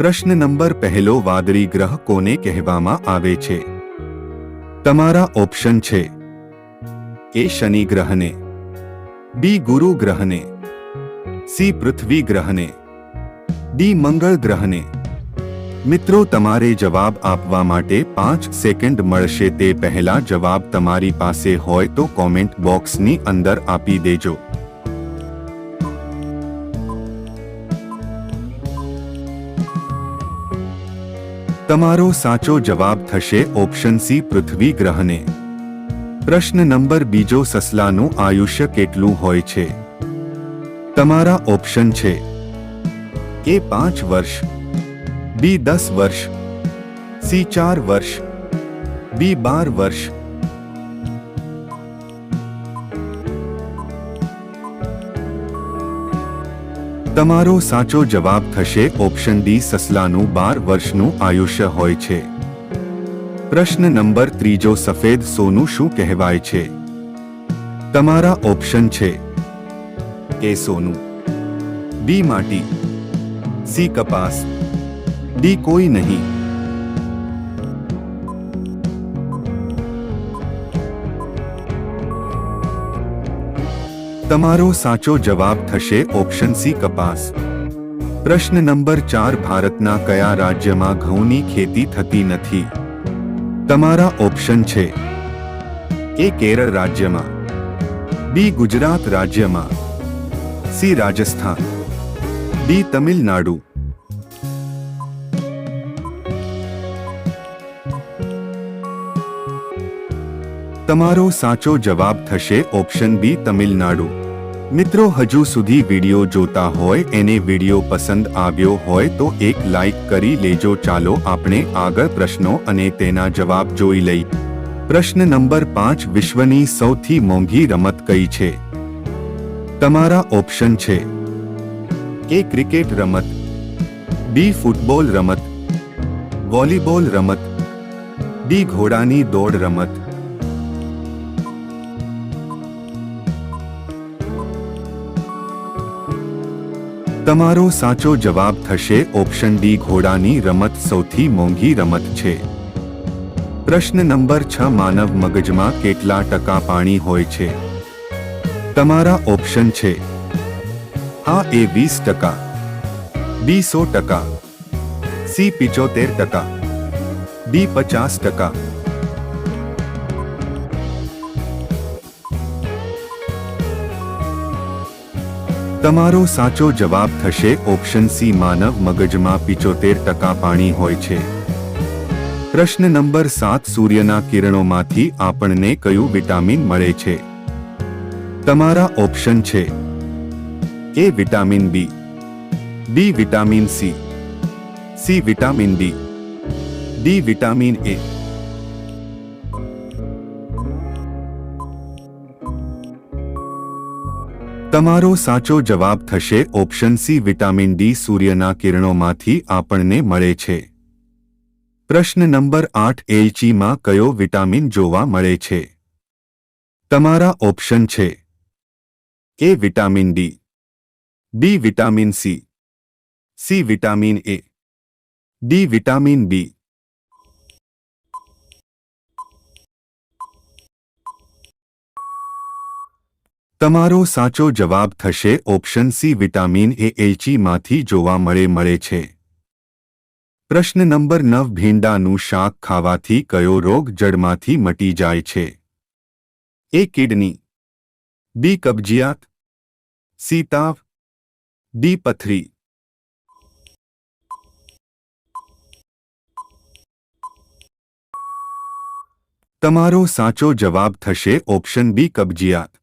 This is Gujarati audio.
પ્રશ્ન નંબર પહેલો વાદળી ગ્રહ કોને કહેવામાં આવે છે? તમારા ઓપ્શન છે. એ શનિ ગ્રહને. બી ગુરુ ગ્રહને. સી પૃથ્વી ગ્રહને. ડી મંગળ ગ્રહને. મિત્રો, તમારે જવાબ આપવા માટે પાંચ સેકન્ડ મળશે. તે પહેલા જવાબ તમારી પાસે હોય તો કોમેન્ટ બોક્સની અંદર આપી દેજો. તમારો સાચો જવાબ થશે ઓપ્શન સી પૃથ્વી ગ્રહને. પ્રશ્ન નંબર બીજો સસલાનું આયુષ્ય કેટલું હોય છે? તમારા ઓપ્શન છે એ પાંચ વર્ષ, બી દસ વર્ષ, સી ચાર વર્ષ, બી બાર વર્ષ તમારો સાચો જવાબ થશે ઓપ્શન ડી સસલાનું બાર વર્ષનું આયુષ્ય હોય છે. પ્રશ્ન નંબર ત્રીજો સફેદ સોનું શું કહેવાય છે? તમારા ઓપ્શન છે એ સોનું. બી માટી. સી કપાસ. ડી કોઈ નહીં. તમારો સાચો જવાબ થશે ઓપ્શન સી કપાસ. પ્રશ્ન નંબર ચાર, ભારતના કયા રાજ્યમાં ઘઉંની ખેતી થતી નથી? તમારા ઓપ્શન છે એ કેરળ રાજ્યમાં બી ગુજરાત રાજ્યમાં સી રાજસ્થાન ડી તમિલનાડુ. તમારો સાચો જવાબ થશે ઓપ્શન બી તમિલનાડુ. મિત્રો, હજુ સુધી વીડિયો જોતા હોય, એને વીડિયો પસંદ આવ્યો હોય, તો એક લાઈક કરી લેજો. ચાલો આપણે આગળ પ્રશ્નો અને તેના જવાબ જોઈ લઈ. પ્રશ્ન નંબર પાંચ, વિશ્વની સૌથી મોંઘી રમત કઈ છે? તમારા ઓપ્શન છે. એ ક્રિકેટ રમત, બી ફૂટબોલ રમત, વોલીબોલ રમત ડી ઘોડાની દોડ રમત તમારો સાચો જવાબ થશે ઓપ્શન ડી ઘોડાની રમત સૌથી મોંઘી રમત છે. પ્રશ્ન નંબર છ, માનવ મગજમાં કેટલા ટકા પાણી હોય છે? તમારા ઓપ્શન છે. આ એ વીસ ટકા, બી સો ટકા, સી પિચોતેર ટકા, ડી પચાસ ટકા તમારો સાચો જવાબ થશે ઓપ્શન સી માનવ મગજમાં પિચોતેર ટકા પાણી હોય છે. પ્રશ્ન નંબર સાત, સૂર્યના કિરણોમાંથી આપણને કયું વિટામિન મળે છે? તમારા ઓપ્શન છે. A vitamin B. B vitamin C. C vitamin D. D vitamin A. તમારો સાચો જવાબ થશે ઓપ્શન સી વિટામિન ડી સૂર્યના કિરણોમાંથી આપણને મળે છે. પ્રશ્ન નંબર આઠ, એલચીમાં કયો વિટામિન જોવા મળે છે? તમારા ઓપ્શન છે A vitamin D, B vitamin C C vitamin A, D vitamin B. તમારો સાચો જવાબ થશે ઓપ્શન સી વિટામિન એ એલચીમાંથી જોવા મળે મળે છે. પ્રશ્ન નંબર નવ, ભીંડાનું શાક ખાવાથી કયો રોગ જડમાંથી મટી જાય છે? એ કિડની, બી કબજિયાત, સી તાવ, ડી પથરી. તમારો સાચો જવાબ થશે ઓપ્શન બી કબજિયાત.